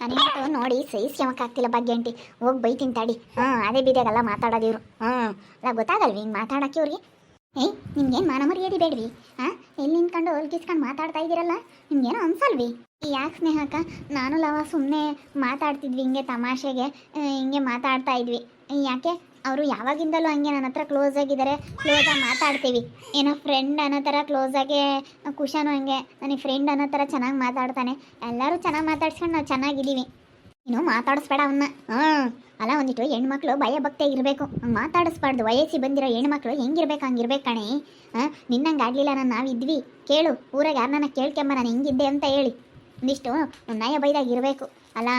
ನನಗಂತೂ ನೋಡಿ ಸಹಿಸ್ಕೊಳಕ್ಕಾಗ್ತಿಲ್ಲ ಭಾಗ್ಯಂಟಿ ಹೋಗಿ ಬೈತೀನಿ ತಾಡಿ. ಹ್ಞೂ ಅದೇ ಬೀದಿಯಾಗೆಲ್ಲ ಮಾತಾಡೋದು ಇವರು. ಹ್ಞೂ ಅಲ್ಲ ಗೊತ್ತಾಗಲ್ವಿ ಹಿಂಗೆ ಮಾತಾಡಕ್ಕೆ ಇವ್ರಿಗೆ? ಏಯ್, ನಿಮ್ಗೇನು ಮಾನ ಮರ್ಯಾದೆ ಬೇಡ್ವಿ ಹಾಂ ಎಲ್ಲಿ ನಿಂತ್ಕೊಂಡು ಹೊಲ್ಗಿಸ್ಕೊಂಡು ಮಾತಾಡ್ತಾ ಇದ್ದೀರಲ್ಲ? ನಿಮ್ಗೇನೋ ಅನ್ಸಲ್ವಿ? ಯಾಕೆ ಸ್ನೇಹಕ್ಕ? ನಾನು ಲವ ಸುಮ್ಮನೆ ಮಾತಾಡ್ತಿದ್ವಿ ಹಿಂಗೆ ತಮಾಷೆಗೆ ಹಿಂಗೆ ಮಾತಾಡ್ತಾ ಇದ್ವಿ. ಯಾಕೆ? ಅವರು ಯಾವಾಗಿಂದಲೂ ಹಂಗೆ ನನ್ನ ಹತ್ರ ಕ್ಲೋಸ್ ಆಗಿದ್ದಾರೆ. ಕ್ಲೋಸ್ ಆಗಿ ಮಾತಾಡ್ತೀವಿ. ಏನೋ ಫ್ರೆಂಡ್ ಅನ್ನೋ ಥರ ಆಗಿ ಕುಶನು ಹಂಗೆ, ನನಗೆ ಫ್ರೆಂಡ್ ಅನ್ನೋ ಥರ ಚೆನ್ನಾಗಿ ಮಾತಾಡ್ತಾನೆ. ಎಲ್ಲರೂ ಚೆನ್ನಾಗಿ ಮಾತಾಡ್ಸ್ಕೊಂಡು ನಾವು ಚೆನ್ನಾಗಿದ್ದೀವಿ. ನೀನು ಮಾತಾಡಿಸ್ಬೇಡ ಅವನ್ನ ಹ್ಞೂ ಅಲ್ಲ ಒಂದಿಟ್ಟು ಹೆಣ್ಮಕ್ಳು ಭಯ ಭಕ್ತೆ ಇರಬೇಕು. ಮಾತಾಡಿಸ್ಬಾರ್ದು. ವಯಸ್ಸಿ ಬಂದಿರೋ ಹೆಣ್ಮಕ್ಳು ಹೆಂಗಿರ್ಬೇಕು, ಹಂಗಿರ್ಬೇಕು ಕಣೆ. ನಿನ್ನಂಗೆ ಆಗಲಿಲ್ಲ ನಾನು ನಾವಿದ್ವಿ ಕೇಳು, ಊರಾಗ ಯಾರನ್ನ ಕೇಳ್ಕೊಂಬ, ನಾನು ಹೆಂಗಿದ್ದೆ ಅಂತ ಹೇಳಿ. ಒಂದಿಷ್ಟು ನಯ ಬೈದಾಗ ಇರಬೇಕು. ಅಲ್ಲ,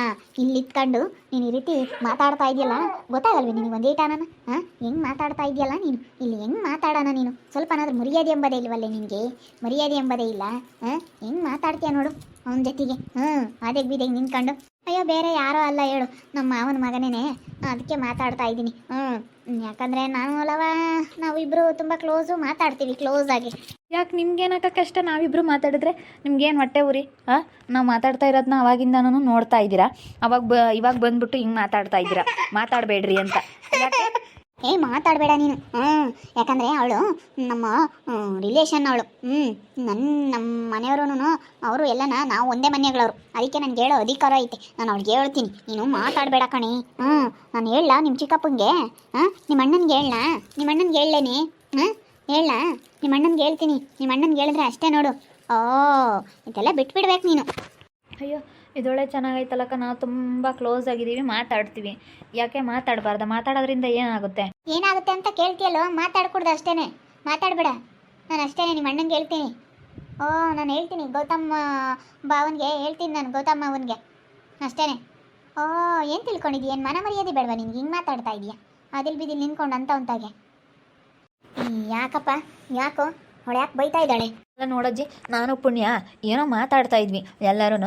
ಇಲ್ಲಿ ಇತ್ಕೊಂಡು ನೀನು ಈ ರೀತಿ ಮಾತಾಡ್ತಾ ಇದೆಯಲ್ಲ, ಗೊತ್ತಾಗಲ್ವಿ ನಿನಗೆ ಒಂದೇಟ ನಾನು ಹಾಂ ಹೆಂಗೆ ಮಾತಾಡ್ತಾ ಇದೆಯಲ್ಲ ನೀನು? ಇಲ್ಲಿ ಹೆಂಗೆ ಮಾತಾಡೋಣ ನೀನು? ಸ್ವಲ್ಪನಾದ್ರೂ ಮರ್ಯಾದೆ ಎಂಬುದೇ ಇಲ್ವಲ್ಲೇ ನಿನಗೆ? ಮರ್ಯಾದೆ ಎಂಬುದೇ ಇಲ್ಲ? ಹಾಂ ಹೆಂಗೆ ಮಾತಾಡ್ತೀಯ ನೋಡು ಅವನ ಜೊತೆಗೆ. ಹ್ಞೂ ಅದೇ ಬೀದೆಗೆ ನಿಂತ್ಕೊಂಡು. ಅಯ್ಯೋ, ಬೇರೆ ಯಾರೋ ಅಲ್ಲ, ಹೇಳು. ನಮ್ಮ ಮಾವನ ಮಗನೇನೆ. ಅದಕ್ಕೆ ಮಾತಾಡ್ತಾ ಇದ್ದೀನಿ. ಹ್ಞೂ ಯಾಕಂದರೆ ನಾನು ಅಲ್ಲವ ನಾವಿಬ್ಬರು ತುಂಬ ಕ್ಲೋಸು ಮಾತಾಡ್ತೀವಿ ಕ್ಲೋಸ್ ಆಗಿ. ಯಾಕೆ ನಿಮ್ಗೇನಕ್ಕ ಕಷ್ಟ? ನಾವಿಬ್ಬರು ಮಾತಾಡಿದ್ರೆ ನಿಮ್ಗೇನು ಹೊಟ್ಟೆ ಉರಿ? ಹಾಂ ನಾವು ಮಾತಾಡ್ತಾ ಇರೋದನ್ನ ಅವಾಗಿಂದನೂ ನೋಡ್ತಾ ಇದ್ದೀರಾ? ಅವಾಗ ಬ, ಇವಾಗ ಬಂದ್ಬಿಟ್ಟು ಹಿಂಗೆ ಮಾತಾಡ್ತಾ ಇದ್ದೀರಾ? ಮಾತಾಡಬೇಡ್ರಿ ಅಂತ. ಯಾಕೆ? ಏ, ಮಾತಾಡಬೇಡ ನೀನು. ಹ್ಞೂ ಯಾಕಂದರೆ ಅವಳು ನಮ್ಮ ರಿಲೇಷನ್ ಅವಳು. ಹ್ಞೂ ನನ್ನ ನಮ್ಮ ಮನೆಯವ್ರೂ ಅವರು ಎಲ್ಲನ ನಾವು ಒಂದೇ ಮನೆಗಳವರು ಅದಕ್ಕೆ ನನಗೆ ಹೇಳೋ ಅಧಿಕಾರ ಐತೆ. ನಾನು ಅವ್ಳಿಗೆ ಹೇಳ್ತೀನಿ. ನೀನು ಮಾತಾಡಬೇಡ ಕಣಿ. ಹ್ಞೂ ನಾನು ಹೇಳ ನಿಮ್ಮ ಚಿಕ್ಕಪ್ಪಂಗೆ. ಹಾಂ ನಿಮ್ಮ ಅಣ್ಣನಿಗೆ ಹೇಳಣ ನಿಮ್ಮ ಅಣ್ಣನಿಗೆ ಹೇಳಲೇನೆ? ಹ್ಞೂ ಹೇಳ ನಿಮ್ಮ ಅಣ್ಣನಿಗೆ ಹೇಳ್ತೀನಿ. ನಿಮ್ಮ ಅಣ್ಣನಿಗೆ ಹೇಳಿದ್ರೆ ಅಷ್ಟೇ ನೋಡು. ಓ, ಇದೆಲ್ಲ ಬಿಟ್ಬಿಡ್ಬೇಕು ನೀನು. ಅಯ್ಯೋ ಇದೊಳ್ಳೆ ಚೆನ್ನಾಗೈತಲ್ಲಕ್ಕ, ನಾವು ತುಂಬ ಕ್ಲೋಸ್ ಆಗಿದ್ದೀವಿ, ಮಾತಾಡ್ತೀವಿ. ಯಾಕೆ ಮಾತಾಡಬಾರ್ದ? ಮಾತಾಡೋದ್ರಿಂದ ಏನಾಗುತ್ತೆ? ಏನಾಗುತ್ತೆ ಅಂತ ಕೇಳ್ತೀಯಲ್ಲೋ, ಮಾತಾಡ್ಕೊಡ್ದು ಅಷ್ಟೇನೆ. ಮಾತಾಡಬೇಡ. ನಾನು ಅಷ್ಟೇನೆ ನಿಮ್ಮ ಅಣ್ಣಂಗೆ ಹೇಳ್ತೀನಿ. ಓ, ನಾನು ಹೇಳ್ತೀನಿ. ಗೌತಮ್ ಭಾವನ್ಗೆ ಹೇಳ್ತೀನಿ ನಾನು ಗೌತಮ್ ಅವನಿಗೆ. ಅಷ್ಟೇನೆ. ಓ, ಏನು ತಿಳ್ಕೊಂಡಿದ್ದೀಯ ಏನು ಮನ ಮರ್ಯಾದೆ ಬೇಡವಾ ನಿನ್ಗೆ ಹಿಂಗೆ ಮಾತಾಡ್ತಾ ಇದೀಯಾ? ಅದಿಲ್ ಬಿದಿಲ್ ನಿಂತ್ಕೊಂಡು ಅಂತ ಅಂತಾಗೆ ಯಾಕಪ್ಪ? ಯಾಕೋ? ಅವಳು ಯಾಕೆ ಬೈತಾ ಇದ್ದಾಳೆ? ಅಲ್ಲ ನೋಡಜ್ಜಿ ನಾನು ಪುಣ್ಯ, ಏನೋ ಮಾತಾಡ್ತಾ ಇದ್ವಿ. ಎಲ್ಲರೂ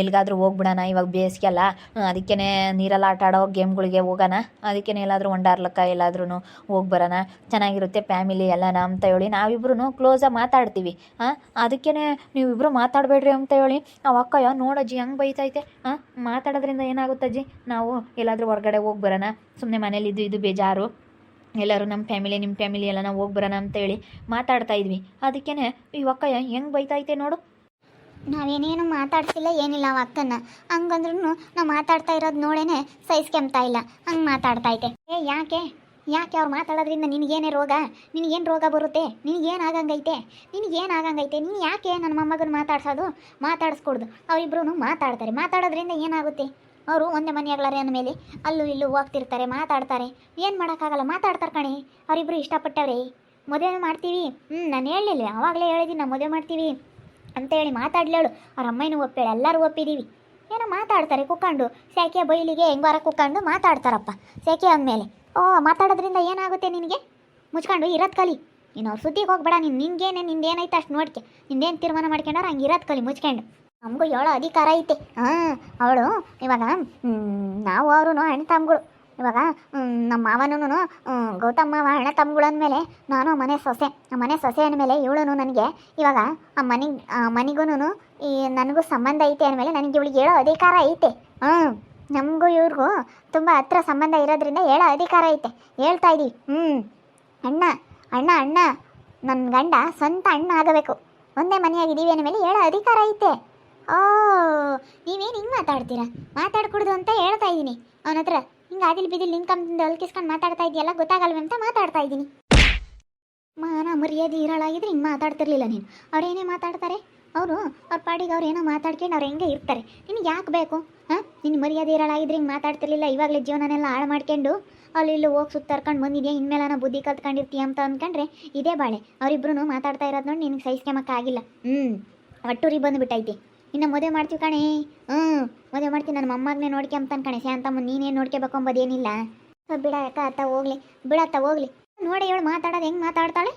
ಎಲ್ಲಿಗಾದ್ರೂ ಹೋಗ್ಬಿಡೋಣ, ಇವಾಗ ಬೇಸಿಗೆ ಅಲ್ಲ. ಅದಕ್ಕೇ ನೀರಲ್ಲಿ ಆಟ ಆಡೋ ಗೇಮ್ಗಳಿಗೆ ಹೋಗೋಣ. ಅದಕ್ಕೇ ಎಲ್ಲಾದರೂ ಒಂಡಾರ್ಲಕ್ಕ ಎಲ್ಲಾದ್ರೂ ಹೋಗಿ ಬರೋಣ. ಚೆನ್ನಾಗಿರುತ್ತೆ ಫ್ಯಾಮಿಲಿ ಎಲ್ಲನ ಅಂತ ಹೇಳಿ ನಾವಿಬ್ರು ಕ್ಲೋಸಾಗಿ ಮಾತಾಡ್ತೀವಿ. ಹಾಂ ಅದಕ್ಕೇ ನೀವಿಬ್ಬರು ಮಾತಾಡಬೇಡ್ರಿ ಅಂತ ಹೇಳಿ. ನಾವು ಅಕ್ಕಯ್ಯ ನೋಡಜ್ಜಿ ಹೆಂಗೆ ಬೈತೈತೆ? ಹಾಂ, ಮಾತಾಡೋದ್ರಿಂದ ಏನಾಗುತ್ತಜ್ಜಿ ನಾವು ಎಲ್ಲಾದರೂ ಹೊರಗಡೆ ಹೋಗಿ ಬರೋಣ. ಸುಮ್ಮನೆ ಮನೇಲಿ ಇದು ಇದು ಬೇಜಾರು. ಎಲ್ಲರೂ ನಮ್ಮ ಫ್ಯಾಮಿಲಿ ನಿಮ್ಮ ಫ್ಯಾಮಿಲಿ ಎಲ್ಲ ನಾವು ಹೋಗಿ ಬರೋಣ ಅಂತೇಳಿ ಮಾತಾಡ್ತಾ ಇದ್ವಿ. ಅದಕ್ಕೇ ಈ ಒಕ್ಕಯ್ಯ ಹೆಂಗೆ ಬೈತೈತೆ ನೋಡು? ನಾವೇನೇನು ಮಾತಾಡ್ತಿಲ್ಲ, ಏನಿಲ್ಲ ಅವ ಅಕ್ಕನ್ನ ಹಂಗಂದ್ರೂ ನಾವು ಮಾತಾಡ್ತಾ ಇರೋದು ನೋಡೇನೆ ಸಹಿಸ್ಕೊಂಬ್ತಾ ಇಲ್ಲ. ಹಂಗೆ ಮಾತಾಡ್ತಾ ಐತೆ ಏ, ಯಾಕೆ? ಯಾಕೆ ಅವ್ರು ಮಾತಾಡೋದ್ರಿಂದ ನಿನಗೇನೇ ರೋಗ? ನಿನಗೇನು ರೋಗ ಬರುತ್ತೆ? ನಿನಗೇನು ಆಗಂಗೈತೆ ನಿನಗೇನು ಆಗಂಗೈತೆ ನೀನು ಯಾಕೆ ನನ್ನ ಮೊಮ್ಮಗನ ಮಾತಾಡ್ಸೋದು? ಮಾತಾಡಿಸ್ಕೊಡ್ದು. ಅವರಿಬ್ರು ಮಾತಾಡ್ತಾರೆ. ಮಾತಾಡೋದ್ರಿಂದ ಏನಾಗುತ್ತೆ? ಅವರು ಒಂದೇ ಮನೆಯಾಗಲಾರ ಅಂದ ಮೇಲೆ ಅಲ್ಲೂ ಇಲ್ಲೂ ಹೋಗ್ತಿರ್ತಾರೆ, ಮಾತಾಡ್ತಾರೆ. ಏನು ಮಾಡೋಕ್ಕಾಗಲ್ಲ, ಮಾತಾಡ್ತಾರೆ ಕಣೆ. ಅವರಿಬ್ಬರು ಇಷ್ಟಪಟ್ಟವ್ರೆ. ಮದುವೆ ಮಾಡ್ತೀವಿ. ಹ್ಞೂ ನಾನು ಹೇಳಲಿಲ್ಲ ಆವಾಗಲೇ ಹೇಳಿದ್ದೀನಿ ನಾವು ಮದುವೆ ಮಾಡ್ತೀವಿ ಅಂತೇಳಿ ಮಾತಾಡ್ಲೇಳು ಅವ್ರ ಅಮ್ಮನೂ ಒಪ್ಪೇಳು ಎಲ್ಲರೂ ಒಪ್ಪಿದ್ದೀವಿ ಏನೋ ಮಾತಾಡ್ತಾರೆ, ಕುಕ್ಕಂಡು. ಸ್ಯಾಕೆ ಬೈಲಿಗೆ ಹೆಂಗಾರ ಕುಕ್ಕಂಡು ಮಾತಾಡ್ತಾರಪ್ಪ. ಸೆಕೆ ಅಂದಮೇಲೆ, ಓ, ಮಾತಾಡೋದ್ರಿಂದ ಏನಾಗುತ್ತೆ ನಿನಗೆ? ಮುಚ್ಕೊಂಡು, ಇರೋದು ಕಲಿ. ನೀನು ಅವ್ರ ಸುದ್ದಿಗೆ ಹೋಗ್ಬೇಡ, ನೀನು ನಿನ್ಗೇನೆ ನಿಂದೇನೈತೆ ಅಷ್ಟು ನೋಡ್ಕೆ. ನಿಂದೇನು ತೀರ್ಮಾನ ಮಾಡ್ಕೊಂಡಾರ ಹಂಗೆ ಇರೋದು ಕಲಿ, ಮುಚ್ಕೊಂಡು. ನಮಗೂ ಹೇಳೋ ಅಧಿಕಾರ ಐತೆ. ಹಾಂ, ಅವಳು ಇವಾಗ ನಾವು ಅವರು ಅಣ್ಣ ತಮ್ಮಗಳು ಇವಾಗ ನಮ್ಮ ಮಾವನೂ ಗೌತಮ್ ಮಾವ ಅಣ್ಣ ತಮ್ಮಗಳು ನಾನು ಮನೆ ಸೊಸೆ. ಮನೆ ಸೊಸೆ ಅಂದಮೇಲೆ ಇವಳು ನನಗೆ, ಇವಾಗ ಆ ಮನೆಗೆ ಮನೆಗೂ ಈ ನನಗೂ ಸಂಬಂಧ ಐತೆ ಅಂದಮೇಲೆ ನನಗೆ ಇವಳಿಗೆ ಹೇಳೋ ಅಧಿಕಾರ ಐತೆ. ಹ್ಞೂ ನಮಗೂ ಇವ್ರಿಗೂ ತುಂಬ ಹತ್ರ ಸಂಬಂಧ ಇರೋದ್ರಿಂದ ಹೇಳೋ ಅಧಿಕಾರ ಐತೆ. ಹೇಳ್ತಾ ಇದ್ದೀವಿ ಹ್ಞೂ ಅಣ್ಣ ಅಣ್ಣ ಅಣ್ಣ ನನ್ನ ಗಂಡ ಸ್ವಂತ ಅಣ್ಣ ಆಗಬೇಕು. ಒಂದೇ ಮನೆಯಾಗಿದ್ದೀವಿ ಅಂದಮೇಲೆ ಹೇಳೋ ಅಧಿಕಾರ ಐತೆ. ಓ, ನೀವೇನು ಹಿಂಗೆ ಮಾತಾಡ್ತೀರಾ? ಮಾತಾಡ್ಕೊಡ್ದು ಅಂತ ಹೇಳ್ತಾ ಇದ್ದೀನಿ. ಅವನ ಹತ್ರ ಹಿಂಗೆ ಆದಿಲ್ ಬಿದಿಲ್ ನಿಂತ್ಕೊಂಡು ಅಲ್ಕಿಸ್ಕೊಂಡು ಮಾತಾಡ್ತಾ ಇದೆಯಲ್ಲ ಗೊತ್ತಾಗಲ್ವೇ ಅಂತ ಮಾತಾಡ್ತಾ ಇದ್ದೀನಿ. ಮಾನ ಮರ್ಯಾದೆ ಇರಳಾಗಿದ್ರೆ ಹಿಂಗೆ ಮಾತಾಡ್ತಿರ್ಲಿಲ್ಲ ನೀನು. ಅವ್ರೇನೇ ಮಾತಾಡ್ತಾರೆ? ಅವರು, ಅವ್ರ ಪಾಡಿಗೆ ಅವ್ರು ಏನೋ ಮಾತಾಡ್ಕೊಂಡು ಅವ್ರು ಹೆಂಗೆ ಇರ್ತಾರೆ. ನಿನಗೆ ಯಾಕೆ ಬೇಕು? ಹಾಂ? ನಿನ್ನ ಮರ್ಯಾದೆ ಇರಳಾಗಿದ್ರೆ ಹಿಂಗೆ ಮಾತಾಡ್ತಿರ್ಲಿಲ್ಲ, ಇವಾಗಲೇ ಜೀವನನೆಲ್ಲ ಹಾಳು ಮಾಡ್ಕೊಂಡು ಅಲ್ಲಿ ಇಲ್ಲಿ ಹೋಗಿ ಸುತ್ತಾರ್ಕೊಂಡು ಬಂದಿದ್ಯಾ ಇನ್ಮೇಲೆ ನಾನು ಬುದ್ಧಿ ಕಲ್ತ್ಕೊಂಡಿರ್ತೀಯ ಅಂತ ಅಂದ್ಕೊಂಡ್ರೆ ಇದೇ ಬಾಳೆ. ಅವರಿಬ್ರು ಮಾತಾಡ್ತಾ ಇರೋದು ನೋಡಿ ನಿನಗೆ ಸಹಿಸ್ಕೊಂಬಕ್ಕಾಗಿಲ್ಲ ಹ್ಞೂ ಒಟ್ಟೂರಿಗೆ ಬಂದುಬಿಟ್ಟೈತಿ. ಇನ್ನು ಮದುವೆ ಮಾಡ್ತೀವಿ ಕಣೆ. ಹ್ಞೂ ಮದುವೆ ಮಾಡ್ತೀನಿ ನನ್ನ ಮೊಮ್ಮಗನೇ ನೋಡ್ಕೊಂತಾನೆ ಕಣೆ. ಶಾಂತಮ್ಮ ನೀನೇನು ನೋಡ್ಕೋಬೇಕು ಅಂಬೋದೇನಿಲ್ಲ ಬಿಡ ಅಕ್ಕ, ಅತ್ತ ಹೋಗ್ಲಿ. ಬಿಡತ್ತ ಹೋಗ್ಲಿ. ನೋಡಿ ಇವಳು ಮಾತಾಡೋದು ಹೆಂಗೆ ಮಾತಾಡ್ತಾಳೆ?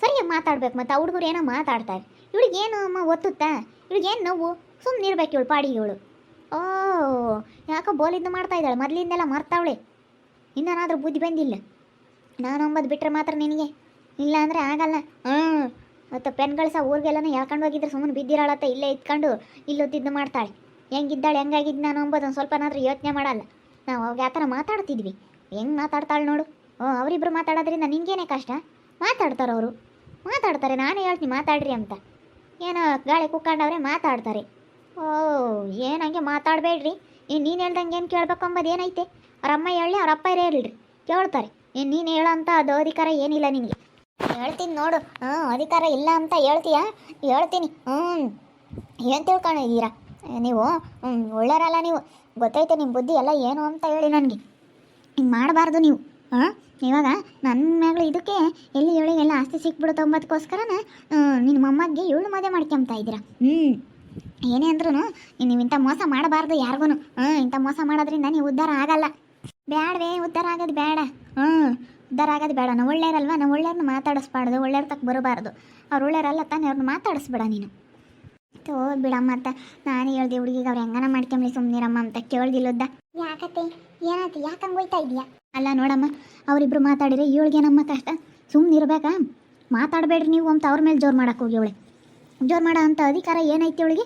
ಸರಿಯಾಗಿ ಮಾತಾಡ್ಬೇಕು ಮತ್ತು. ಆ ಹುಡುಗರು ಏನೋ ಮಾತಾಡ್ತಾರೆ. ಇವಳಿಗೆ ಏನು ಅಮ್ಮ ಒತ್ತುತ್ತಾ? ಇವಳಿಗೇನು ನೋವು? ಸುಮ್ಮನೆ ಇರ್ಬೇಕು ಇವಳು, ಪಾಡಿ ಇವಳು. ಓ, ಯಾಕೋ ಬೋಲಿದ್ದು ಮಾಡ್ತಾ ಇದ್ದಾಳೆ. ಮೊದಲಿಂದೆಲ್ಲ ಮರ್ತಾವಳೆ. ಇನ್ನೇನಾದ್ರೂ ಬುದ್ಧಿ ಬಂದಿಲ್ಲ. ನಾನು ಅಂಬದು ಬಿಟ್ಟರೆ ಮಾತ್ರ ನಿನಗೆ. ಇಲ್ಲ ಅಂದರೆ ಆಗಲ್ಲ. ಹ್ಞೂ ಮತ್ತು ಪೆನ್ಗಳು ಸಹ ಊರಿಗೆಲ್ಲ ಹೇಳ್ಕೊಂಡು ಹೋಗಿದ್ರೆ ಸುಮ್ಮನೆ ಬಿದ್ದಿರಾಳತ್ತ, ಇಲ್ಲೇ ಇಟ್ಕೊಂಡು ಇಲ್ಲೊತ್ತಿದ್ದು ಮಾಡ್ತಾಳೆ. ಹೆಂಗಿದ್ದಾಳೆ, ಹೆಂಗಾಗಿದ್ದು ನಾನು ಅಂಬೋದೊಂದು ಸ್ವಲ್ಪನಾದರೂ ಯೋಚನೆ ಮಾಡಲ್ಲ. ನಾವು ಅವಾಗ ಯಾವ ಥರ ಮಾತಾಡ್ತಿದ್ವಿ. ಹೆಂಗೆ ಮಾತಾಡ್ತಾಳೆ ನೋಡು. ಓ ಅವರಿಬ್ಬರು ಮಾತಾಡೋದ್ರಿಂದ ನಿಂಗೇನೆ ಕಷ್ಟ? ಮಾತಾಡ್ತಾರೆ ಅವರು. ಮಾತಾಡ್ತಾರೆ, ನಾನೇ ಹೇಳ್ತೀನಿ ಮಾತಾಡ್ರಿ ಅಂತ. ಏನೋ ಗಾಳಿ ಕುಕ್ಕೊಂಡವ್ರೆ ಮಾತಾಡ್ತಾರೆ. ಓ ಏನು ಹಂಗೆ ಮಾತಾಡಬೇಡ್ರಿ. ಏನು ನೀನು ಹೇಳ್ದಂಗೆ ಏನು ಕೇಳ್ಬೇಕು ಅಂಬೋದು ಏನೈತೆ? ಅವ್ರ ಅಮ್ಮ ಹೇಳಿ, ಅವ್ರ ಅಪ್ಪ ಇರೇ ಹೇಳ್ರಿ ಕೇಳ್ತಾರೆ. ಏನು ನೀನು ಹೇಳೋಂಥ ಅದು ಅಧಿಕಾರ ಏನಿಲ್ಲ ನಿನಗೆ. ಹೇಳ್ತೀನಿ ನೋಡು. ಹ್ಞೂ, ಅಧಿಕಾರ ಇಲ್ಲ ಅಂತ ಹೇಳ್ತೀಯಾ? ಹೇಳ್ತೀನಿ. ಹ್ಞೂ. ಏನು ತಿಳ್ಕೊಂಡಿದ್ದೀರಾ ನೀವು? ಹ್ಞೂ ಒಳ್ಳೆಯರಲ್ಲ ನೀವು. ಗೊತ್ತೈತೆ ನಿಮ್ಮ ಬುದ್ಧಿ ಎಲ್ಲ ಏನು ಅಂತ ಹೇಳಿ ನನಗೆ. ಹಿಂಗೆ ಮಾಡಬಾರ್ದು ನೀವು. ಹಾಂ? ಇವಾಗ ನನ್ನ ಮಗಳು ಇದಕ್ಕೆ ಎಲ್ಲಿ ಇವಳಿಗೆಲ್ಲ ಆಸ್ತಿ ಸಿಕ್ಬಿಡುತ್ತೆ ಅಂಬೋದಕ್ಕೋಸ್ಕರನ ನಿನ್ನ ಮೊಮ್ಮಗ್ಗೆ ಇವಳು ಮದುವೆ ಮಾಡ್ಕೊಂತ ಇದ್ದೀರಾ? ಹ್ಞೂ. ಏನೇ ಅಂದ್ರೂ ನೀವು ಇಂಥ ಮೋಸ ಮಾಡಬಾರ್ದು ಯಾರಿಗೂ ಹ್ಞೂ, ಇಂಥ ಮೋಸ ಮಾಡೋದ್ರಿಂದ ನೀವು ಉದ್ಧಾರ ಆಗಲ್ಲ. ಬ್ಯಾಡವೇ ಉದ್ಧಾರ ಆಗೋದು ಬೇಡ ಹ್ಞೂ ಉದ್ಧಾರ ಆಗೋದು ಬೇಡ ನಾವು ಒಳ್ಳೆಯರಲ್ವಾ? ನಾವು ಒಳ್ಳೆಯವ್ರನ್ನ ಮಾತಾಡಿಸ್ಬಾರ್ದು. ಒಳ್ಳೆಯವ್ರ ತಕ್ಕ ಬರಬಾರ್ದು. ಅವ್ರು ಒಳ್ಳೆಯರಲ್ಲ ತಾನೇ ಅವ್ರನ್ನ ಮಾತಾಡಿಸ್ಬೇಡ ನೀನು. ತೋ ಬಿಡಮ್ಮ ಅಂತ ನಾನು ಹೇಳ್ದೆ ಹುಡುಗಿಗೆ ಅವ್ರು ಹೆಂಗನ ಮಾಡ್ಕೊಂಬಿ ಸುಮ್ಮನಿರಮ್ಮ ಅಂತ ಕೇಳ್ದಿಲ್ಲದ್ದ. ಯಾಕತ್ತೆ? ಏನಾಯ್ತು? ಯಾಕಂಗೆ ಹೋಯ್ತಾ ಇದೆಯಾ ಅಲ್ಲ ನೋಡಮ್ಮ ಅವರಿಬ್ರು ಮಾತಾಡಿದ್ರೆ ಇವಳಿಗೆ ನಮ್ಮ ಕಷ್ಟ. ಸುಮ್ಮನೆ ಇರ್ಬೇಕಾ ಮಾತಾಡಬೇಡ್ರಿ ನೀವು ಅಂತ ಅವ್ರ ಮೇಲೆ ಜೋರು ಮಾಡಕ್ಕೆ ಹೋಗಿ ಅವಳೆ. ಜೋರು ಮಾಡೋ ಅಂಥ ಅಧಿಕಾರ ಏನೈತಿ ಅವಳಿಗೆ?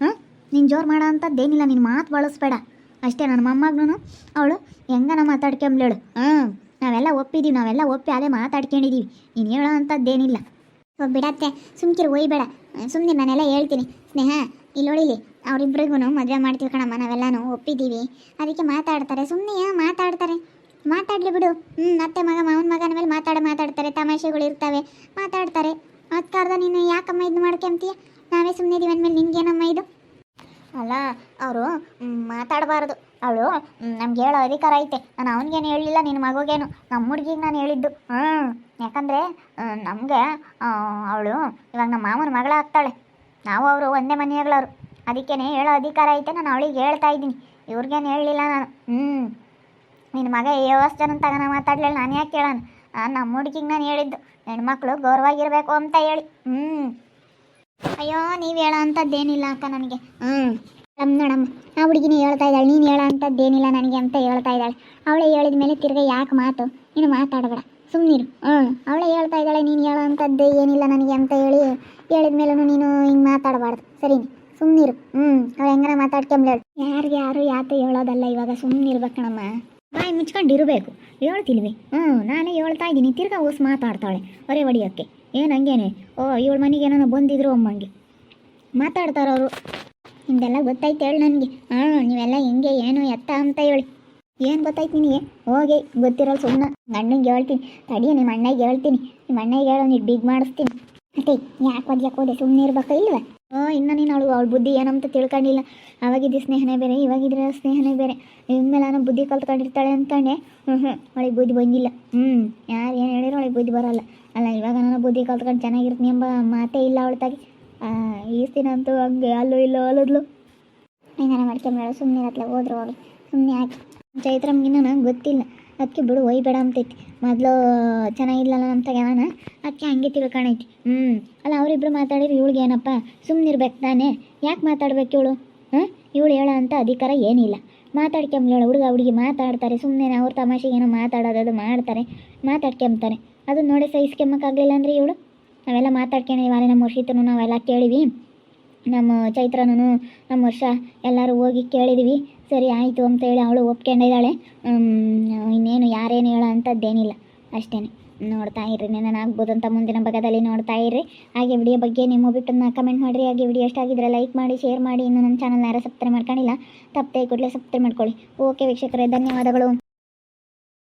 ಹಾಂ ನೀನು ಜೋರು ಮಾಡೋ ಅಂಥದ್ದೇನಿಲ್ಲ ನೀನು ಮಾತು ಬಳಸ್ಬೇಡ. ಅಷ್ಟೇ ನನ್ನ ಮೊಮ್ಮಗನು ಅವಳು, ಹೆಂಗನ ಮಾತಾಡ್ಕೊಂಬ್ಲೇಳು ಹ್ಞೂ ನಾವೆಲ್ಲ ಒಪ್ಪಿದ್ದೀವಿ ನಾವೆಲ್ಲ ಒಪ್ಪಿ ಅದೇ ಮಾತಾಡ್ಕೊಂಡಿದ್ದೀವಿ ನೀನು ಹೇಳೋ ಅಂಥದ್ದೇನಿಲ್ಲ ಓ ಬಿಡತ್ತೆ. ಸುಮ್ಕಿರು, ಒಯ್ಬೇಡ. ಸುಮ್ಮನೆ ನಾನೆಲ್ಲ ಹೇಳ್ತೀನಿ. ಸ್ನೇಹ ಇಲ್ಲಿ. ನೋಡಿಲಿ ಅವರಿಬ್ರಿಗೂ ಮದುವೆ ಮಾಡ್ತೀವಿ ಕಣಮ್ಮ, ನಾವೆಲ್ಲನೂ ಒಪ್ಪಿದ್ದೀವಿ ಅದಕ್ಕೆ ಮಾತಾಡ್ತಾರೆ. ಸುಮ್ಮನೆ ಮಾತಾಡ್ತಾರೆ. ಮಾತಾಡಲಿ ಬಿಡು. ಹ್ಞೂ ಅತ್ತೆ ಮಗ, ಮಾವನ ಮಗನ ಮೇಲೆ ಮಾತಾಡ, ಮಾತಾಡ್ತಾರೆ. ತಮಾಷೆಗಳು ಇರ್ತವೆ. ಮಾತಾಡ್ತಾರೆ. ಅದಕ್ಕಾರ್ದ ನೀನು ಯಾಕಮ್ಮ ಇದು ಮಾಡ್ಕೊಂತೀಯ ನಾವೇ ಸುಮ್ಮನೆ ಇದೀವಿ ಅಂದಮೇಲೆ ನಿನ್ಗೇನಮ್ಮ ಇದು? ಅಲ್ಲ, ಅವರು ಮಾತಾಡಬಾರ್ದು. ಅವಳು ನಮ್ಗೆ ಹೇಳೋ ಅಧಿಕಾರ ಐತೆ. ನಾನು ಅವನಿಗೇನು ಹೇಳಲಿಲ್ಲ ನಿನ್ನ ಮಗುಗೇನು. ನಮ್ಮ ಹುಡುಗಿಗೆ ನಾನು ಹೇಳಿದ್ದು. ಹ್ಞೂ ಯಾಕಂದರೆ ನಮಗೆ ಅವಳು ಇವಾಗ ನಮ್ಮ ಮಾಮನ ಮಗಳ ಆಗ್ತಾಳೆ. ನಾವು ಅವರು ಒಂದೇ ಮನೆಯಗಳವರು. ಅದಕ್ಕೇನೆ ಹೇಳೋ ಅಧಿಕಾರ ಐತೆ ನಾನು ಅವಳಿಗೆ ಹೇಳ್ತಾ ಇದ್ದೀನಿ. ಇವ್ರಿಗೇನು ಹೇಳಲಿಲ್ಲ ನಾನು. ಹ್ಞೂ ನಿನ್ನ ಮಗ ಎಷ್ಟು ಜನ ತಗನ ಮಾತಾಡಲಿಲ್ಲ, ನಾನು ಯಾಕೆ ಕೇಳೋಣ ನಮ್ಮ ಹುಡುಗಿಗೆ ನಾನು ಹೇಳಿದ್ದು. ಹೆಣ್ಮಕ್ಳು ಗೌರವಾಗಿರಬೇಕು ಅಂತ ಹೇಳಿ. ಹ್ಞೂ ಅಯ್ಯೋ, ನೀವು ಹೇಳೋ ಅಂಥದ್ದೇನಿಲ್ಲ ಅಕ್ಕ ನನಗೆ. ಹ್ಮ್. ನಮ್ಮ ನೋಡಮ್ಮ, ಆ ಹುಡುಗಿನ ಹೇಳ್ತಾ ಇದ್ದಾಳೆ, ನೀನು ಹೇಳೋ ಅಂಥದ್ದೇನಿಲ್ಲ ನನಗೆ ಅಂತ ಹೇಳ್ತಾ ಇದ್ದಾಳೆ. ಅವಳೇ ಹೇಳಿದ ಮೇಲೆ ತಿರ್ಗ ಯಾಕೆ ಮಾತು? ನೀನು ಮಾತಾಡಬೇಡ. ಸುಮ್ಮನಿರು ಹ್ಞೂ ಅವಳೇ ಹೇಳ್ತಾ ಇದ್ದಾಳೆ, ನೀನು ಹೇಳೋ ಅಂತದ್ದೇ ಏನಿಲ್ಲ ನನಗೆ ಅಂತ ಹೇಳಿ ಹೇಳಿದ ಮೇಲೂ ನೀನು ಹಿಂಗ್ ಮಾತಾಡಬಾರ್ದು. ಸರಿ ಸುಮ್ಮನಿರು ಹ್ಞೂ ಅವ್ಳು ಹೆಂಗಾರ ಮಾತಾಡ್ಕೊಂಬ್ಲೇಳು ಯಾರಿಗೆ ಯಾರು ಯಾತು ಹೇಳೋದಲ್ಲ ಇವಾಗ ಸುಮ್ನಿರ್ಬೇಕಣ್ಣಮ್ಮ ಬಾಯಿ ಮುಚ್ಕೊಂಡು ಇರಬೇಕು ಹೇಳ್ತಿಲ್ವಿ? ಹ್ಞೂ ನಾನೇ ಹೇಳ್ತಾ ಇದ್ದೀನಿ. ತಿರ್ಗಾ ಓಸ್ ಮಾತಾಡ್ತಾಳೆ, ಹೊರೆ ಹೊಡಿಯೋಕ್ಕೆ. ಏನು ಹಂಗೇನೆ? ಓ, ಇವಳ ಮನೆಗೆ ಏನೋ ಬಂದಿದ್ರು ಅಮ್ಮಂಗೆ. ಮಾತಾಡ್ತಾರವರು ನಿಮ್ದೆಲ್ಲ ಗೊತ್ತಾಯ್ತು ಹೇಳಿ ನನಗೆ. ಹಾಂ, ನೀವೆಲ್ಲ ಹೆಂಗೆ ಏನು ಎತ್ತ ಅಂತ ಹೇಳಿ. ಏನು ಗೊತ್ತಾಯ್ತು ನಿನಗೆ? ಹೋಗಿ ಗೊತ್ತಿರಲ್ಲ ಸುಮ್ಮನೆ ಅಣ್ಣಂಗೆ ಹೇಳ್ತೀನಿ. ತಡಿ ನಿಮ್ಮ ಅಣ್ಣಗೆ ಹೇಳ್ತೀನಿ. ನಿಮ್ಮ ಅಣ್ಣಗೆ ಹೇಳೋ, ನೀವು ಬಿಗ್ ಮಾಡಿಸ್ತೀನಿ. ಮತ್ತೆ ಯಾಕೆ ಒದ್ಯಕ್ಕೆ ಹೋದೆ? ಸುಮ್ಮನೆ ಇರ್ಬೇಕಾ ಇಲ್ವ? ಓ, ಇನ್ನು ನೀನು ಅವಳು ಅವಳು ಬುದ್ಧಿ ಏನಂತ ತಿಳ್ಕೊಂಡಿಲ್ಲ. ಅವಾಗಿದ್ದ ಸ್ನೇಹನೇ ಬೇರೆ ಇವಾಗಿದ್ರೆ ಸ್ನೇಹನೇ ಬೇರೆ. ಇನ್ಮೇಲೆ ನಾನು ಬುದ್ಧಿ ಕಲ್ತ್ಕೊಂಡಿರ್ತಾಳೆ ಅಂದ್ಕೊಂಡೆ. ಹ್ಞೂ ಹ್ಞೂ ಅವಳಿಗೆ ಬುದ್ಧಿ ಬಂದಿಲ್ಲ. ಹ್ಞೂ ಯಾರು ಏನು ಹೇಳಿದ್ರು ಅವಳಿಗೆ ಬುದ್ಧಿ ಬರೋಲ್ಲ. ಅಲ್ಲ, ಇವಾಗ ನಾನು ಬುದ್ಧಿ ಕಲ್ತ್ಕೊಂಡು ಚೆನ್ನಾಗಿರ್ತೀನಿ ಎಂಬ ಮಾತೇ ಇಲ್ಲ ಅವಳ ತಾಗಿ ಈ ದಿನ ಅಂತೂ ಹಂಗೆ ಅಲ್ಲೂ ಇಲ್ಲೋ ಅಲ್ಲದ್ಲು ಏನಾರ ಮಾಡ್ಕೊಂಬೇಡ ಸುಮ್ಮನೆ ಹತ್ಲ ಹೋದ್ರು ಹೋಗಿ ಸುಮ್ಮನೆ ಹಾಕಿ ಚೈತ್ರಮ್ಗಿನ್ನೂ ನಂಗೆ ಗೊತ್ತಿಲ್ಲ. ಅದಕ್ಕೆ ಬಿಡು, ಒಯ್ಬೇಡ ಅಂತೈತಿ. ಮೊದಲು ಚೆನ್ನಾಗಿಲ್ಲಲ್ಲ ನಮ್ಮ ನಾನು ಅದಕ್ಕೆ ಹಂಗೆ ತಿಳ್ಕೊಂಡೈತಿ ಹ್ಞೂ ಅಲ್ಲ, ಅವರಿಬ್ರು ಮಾತಾಡಿದ್ರೆ ಇವಳಿಗೆ ಏನಪ್ಪ? ಸುಮ್ಮನಿರ್ಬೇಕು ತಾನೇ? ಯಾಕೆ ಮಾತಾಡ್ಬೇಕು ಇವಳು? ಹಾಂ ಇವಳು ಹೇಳೋ ಅಂತ ಅಧಿಕಾರ ಏನಿಲ್ಲ. ಮಾತಾಡ್ಕೊಂಬ್ಲೇಳು ಹುಡುಗ ಹುಡುಗಿ ಮಾತಾಡ್ತಾರೆ. ಸುಮ್ಮನೆ ಅವ್ರ ತಮಾಷೆಗೇನೋ ಮಾತಾಡೋದು ಅದು ಮಾಡ್ತಾರೆ. ಮಾತಾಡ್ಕೊಂಬ್ತಾರೆ ಅದನ್ನ ನೋಡಿ ಸಹಿಸ್ಕೊಂಬಕ್ಕಾಗಲಿಲ್ಲ ಅಂದರೆ ಇವಳು? ನಾವೆಲ್ಲ ಮಾತಾಡ್ಕೊಂಡಿವಿ ಅಲ್ಲೇ ನಮ್ಮ ವರ್ಷಿತನು ನಾವೆಲ್ಲ ಕೇಳಿವಿ ನಮ್ಮ ಚೈತ್ರನೂ ನಮ್ಮ ವರ್ಷ ಎಲ್ಲರೂ ಹೋಗಿ ಕೇಳಿದ್ವಿ. ಸರಿ, ಆಯಿತು ಅಂತ ಹೇಳಿ ಅವಳು ಒಪ್ಕೊಂಡಿದ್ದಾಳೆ. ಇನ್ನೇನು ಯಾರೇನು ಹೇಳೋ ಅಂಥದ್ದೇನಿಲ್ಲ ಅಷ್ಟೇ ನೋಡ್ತಾ ಇರ್ರಿ ಆಗ್ಬೋದು ಅಂತ ಮುಂದಿನ ಭಾಗದಲ್ಲಿ ನೋಡ್ತಾ ಇರ್ರಿ. ಹಾಗೆ ವಿಡಿಯೋ ಬಗ್ಗೆ ನಿಮ್ಮ ಬಿಟ್ಟನ್ನ ಕಮೆಂಟ್ ಮಾಡಿರಿ. ಹಾಗೆ ವಿಡಿಯೋ ಎಷ್ಟಾಗಿದ್ರೆ ಲೈಕ್ ಮಾಡಿ ಶೇರ್ ಮಾಡಿ. ಇನ್ನು ನಮ್ಮ ಚಾನಲ್ನ ಯಾರು ಸಬ್ಸ್ಕ್ರೈಬ್ ಮಾಡ್ಕೊಂಡಿಲ್ಲ, ತಪ್ಪದೆ ಕೂಡಲೇ ಸಬ್ಸ್ಕ್ರೈಬ್ ಮಾಡ್ಕೊಳ್ಳಿ. ಓಕೆ ವೀಕ್ಷಕರೇ, ಧನ್ಯವಾದಗಳು.